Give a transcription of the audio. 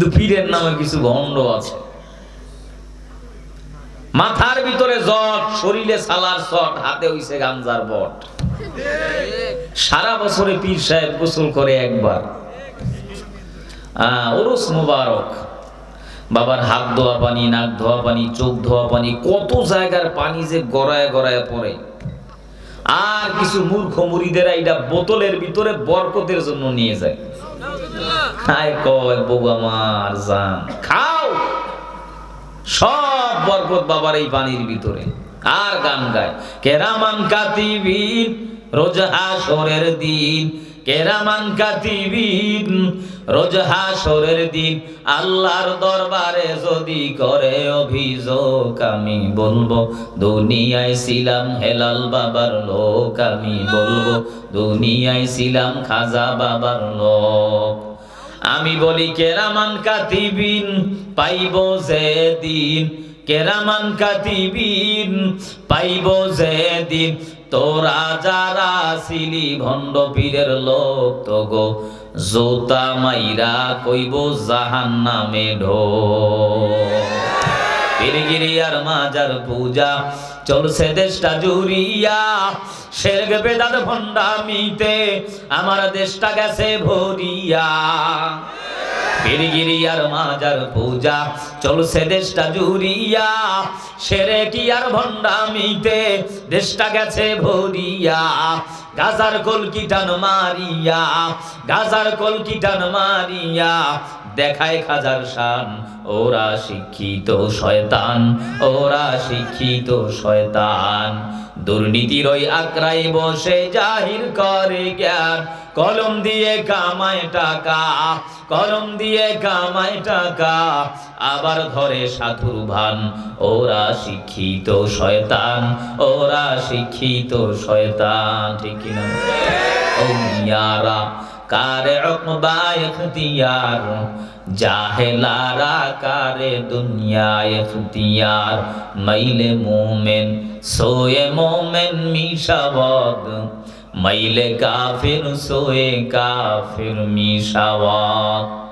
কিন্তু পীরের নামে কিছু ভণ্ড আছে। মাথার ভিতরে জট, শরীরে সালার শট হাতে হইছে গাঞ্জার বট। সারা বছরে পীর সাহেব গোসল করে একবার। ওরস মুবারক। বাবার হাত ধোয়া পানি, নাক ধোয়া পানি, চোখ ধোয়া পানি, কত জায়গার পানি যে গড়ায় গড়ায় পড়ে। আর কিছু মূর্খ মুড়িদেরা এটা বোতলের ভিতরে বরকতের জন্য নিয়ে যায়। হায় কয়, বউ আমার জান। খাও। সব বরকত বাবার এই পানির ভিতরে। আর গান গায়? কেরামান কাতিবিন, রোজ হাসরের দিন। কেরামান কাতিবিন, রোজ হাসরের দিন আল্লাহর দরবারে যদি করে অভিযোগ, আমি বলব, দুনিয়ায় ছিলাম হেলাল বাবার লোক, আমি বলব, দুনিয়ায় ছিলাম খাজা বাবার লোক। আমি বলি, কেরামান কাতিবিন, পাইব যে দিন। কেরামান কাতিবিন, পাইব যে দিন। তোরা যারা ছিলি ভণ্ড পীরের লোক তো গো জোতা মাইরা কইব জাহান নামে ঢো পীরগিরি আর মাজার পূজা, চলছে দেশটা জুড়িয়া। শেরগ বেদার ভণ্ডামিতে, আমার দেশটা গেছে ভরিয়া। পীরগিরি আর মাজার পূজা। চলছে দেশটা জুড়িয়া, সেরে কি আর ভণ্ডামিতে? দেশটা গেছে ভরিয়া, গাজার কলকিটান মারিয়া, গাজার কলকিটান মারিয়া? দেখায় খাজার শান, ওরা শিক্ষিত শয়তান, ওরা শিক্ষিত শয়তান। দুর্নীতির ওই আক্রাই বসে জাহির করে জ্ঞান কলম দিয়ে কামায় টাকা, কলম দিয়ে কামায় টাকা। আবার ধরে সাধুর ভান, ওরা শিক্ষিত শয়তান, ওরা শিক্ষিত শয়তান, ঠিক কিনা ও মিয়ারা, কারে ইখতিয়ার জাহেলারা কারে দুনিয়া ইখতিয়ার মাইলে মোমেন, সোয়ে মোমেন মিশাবদ। মাইলে কাফির সোয়ে কাফির মিশাবদ